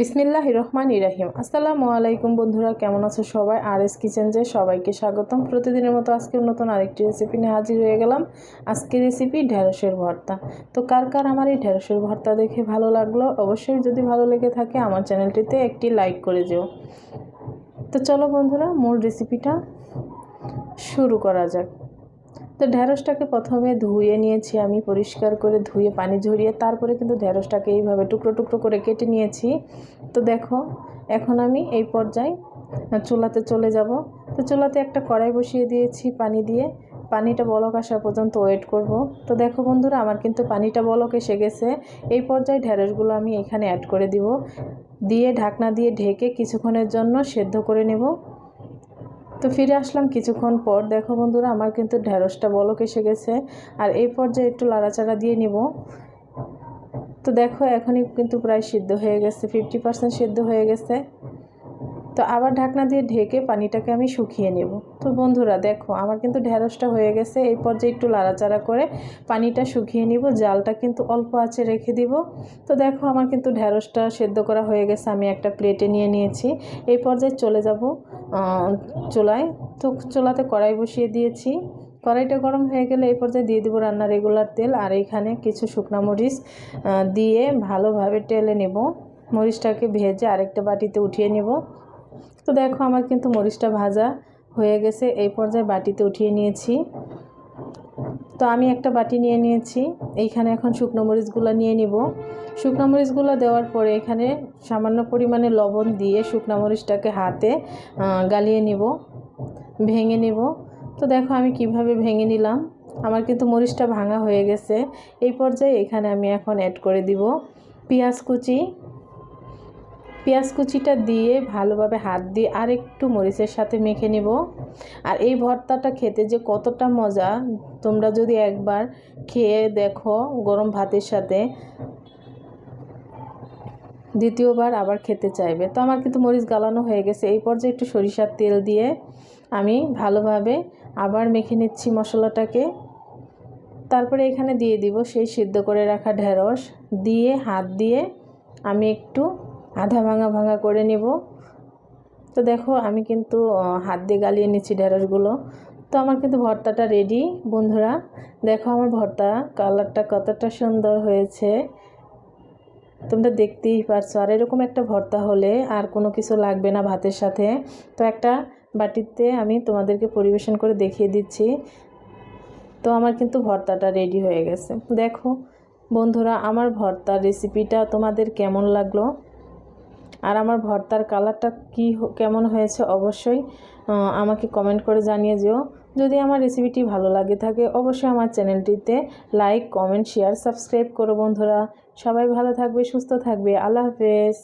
বিসমিল্লাহ রহমান ইরাহিম আসসালামু আলাইকুম বন্ধুরা, কেমন আছো সবাই? আর এস কিচেনজে সবাইকে স্বাগতম। প্রতিদিনের মতো আজকে নতুন আরেকটি রেসিপি নিয়ে হাজির হয়ে গেলাম। আজকের রেসিপি ঢেঁড়সের ভর্তা। তো কার কার আমার এই ঢেঁড়সের ভর্তা দেখে ভালো লাগল? অবশ্যই যদি ভালো লেগে থাকে, আমার চ্যানেলটিতে একটি লাইক করে যেও তো চলো বন্ধুরা, মূল রেসিপিটা শুরু করা যাক। তো ঢ্যাঁড়সটাকে প্রথমে ধুয়ে নিয়েছি আমি পরিষ্কার করে ধুয়ে পানি ঝরিয়ে তারপরে কিন্তু ঢ্যাঁড়সটাকে এইভাবে টুকরো টুকরো করে কেটে নিয়েছি। তো দেখো, এখন আমি এই পর্যায়ে চুলাতে চলে যাব। তো চুলাতে একটা কড়াই বসিয়ে দিয়েছি পানি দিয়ে। পানিটা বলক আসা পর্যন্ত ওয়েট করব। তো দেখো বন্ধুরা, আমার কিন্তু পানিটা বলক এসে গেছে। এই পর্যায়ে ঢ্যাঁড়সগুলো আমি এখানে অ্যাড করে দিব। দিয়ে ঢাকনা দিয়ে ঢেকে কিছুক্ষণের জন্য সেদ্ধ করে নেব। তো ফিরে আসলাম কিছুক্ষণ পর। দেখো বন্ধুরা, আমার কিন্তু ঢেঁড়সটা বলক এসে গেছে। আর এই পর্যায়ে একটু লাড়াচাড়া দিয়ে নিব। তো দেখো, এখনই কিন্তু প্রায় সিদ্ধ হয়ে গেছে ফিফটি পার্সেন্ট সিদ্ধ হয়ে গেছে। তো আবার ঢাকনা দিয়ে ঢেকে পানিটাকে আমি শুকিয়ে নেব। তো বন্ধুরা দেখো, আমার কিন্তু ঢেঁড়সটা হয়ে গেছে। এই পর্যায়ে একটু লাড়াচাড়া করে পানিটা শুকিয়ে নিব। জালটা কিন্তু অল্প আছে রেখে দিব। তো দেখো, আমার কিন্তু ঢেঁড়সটা সেদ্ধ করা হয়ে গেছে। আমি একটা প্লেটে নিয়ে নিয়েছি। এই পর্যায়ে চলে যাব চুলায়। তো চুলাতে কড়াই বসিয়ে দিয়েছি। কড়াইটা গরম হয়ে গেলে এই পর্যায়ে দিয়ে দেবো রান্নার রেগুলার তেল। আর এইখানে কিছু শুকনা মরিচ দিয়ে ভালোভাবে টেলে নেব। মরিচটাকে ভেজে আরেকটা বাটিতে উঠিয়ে নেব। তো দেখো আমার কিন্তু মরিচটা ভাজা হয়ে গেছে, এই পর্যায়ে বাটিতে উঠিয়ে নিয়েছি। তো আমি একটা বাটি নিয়ে নিয়েছি, এইখানে এখন শুকনো মরিচগুলো নিয়ে নিব। শুকনো মরিচগুলো দেওয়ার পরে এখানে সামান্য পরিমাণে লবণ দিয়ে শুকনো মরিচটাকে হাতে গালিয়ে নিব, ভেঙে নিব। তো দেখো আমি কীভাবে ভেঙে নিলাম, আমার কিন্তু মরিচটা ভাঙা হয়ে গেছে। এই পর্যায়ে এখানে আমি এখন অ্যাড করে দিব পেঁয়াজ কুচি পেঁয়াজ কুচিটা দিয়ে ভালোভাবে হাত দিয়ে আর একটু মরিচের সাথে মেখে নেব। আর এই ভর্তাটা খেতে যে কতটা মজা, তোমরা যদি একবার খেয়ে দেখো গরম ভাতের সাথে, দ্বিতীয়বার আবার খেতে চাইবে। তো আমার কিন্তু মরিচ গালানো হয়ে গেছে। এই পর্যায়ে একটু সরিষার তেল দিয়ে আমি ভালোভাবে আবার মেখে নিচ্ছি মশলাটাকে। তারপরে এখানে দিয়ে দিব সেই সিদ্ধ করে রাখা ঢেঁড়স। দিয়ে হাত দিয়ে আমি একটু আধা ভাঙা ভাঙা করে নেব। তো দেখো, আমি কিন্তু হাত দিয়ে গালিয়ে নিচ্ছি ঢেঁড়সগুলো। তো আমার কিন্তু ভর্তাটা রেডি বন্ধুরা। দেখো আমার ভর্তা কালারটা কতটা সুন্দর হয়েছে। তোমরা দেখতেই পারছ। আর এরকম একটা ভর্তা হলে আর কোনো কিছু লাগবে না ভাতের সাথে। তো একটা বাটিতে আমি তোমাদেরকে পরিবেশন করে দেখিয়ে দিচ্ছি। তো আমার কিন্তু ভর্তাটা রেডি হয়ে গেছে। দেখো, বন্ধুরা, আমার ভর্তার রেসিপিটা তোমাদের কেমন লাগল? আর আমার ভর্তার কালারটা কি কেমন হয়েছে অবশ্যই আমাকে কমেন্ট করে জানিয়ে যেও। যদি আমার রেসিপিটি ভালো লাগে থাকে, অবশ্যই আমার চ্যানেলটিতে লাইক কমেন্ট শেয়ার সাবস্ক্রাইব করো বন্ধুরা। সবাই ভালো থাকবে, সুস্থ থাকবে। আল্লাহ হাফেজ।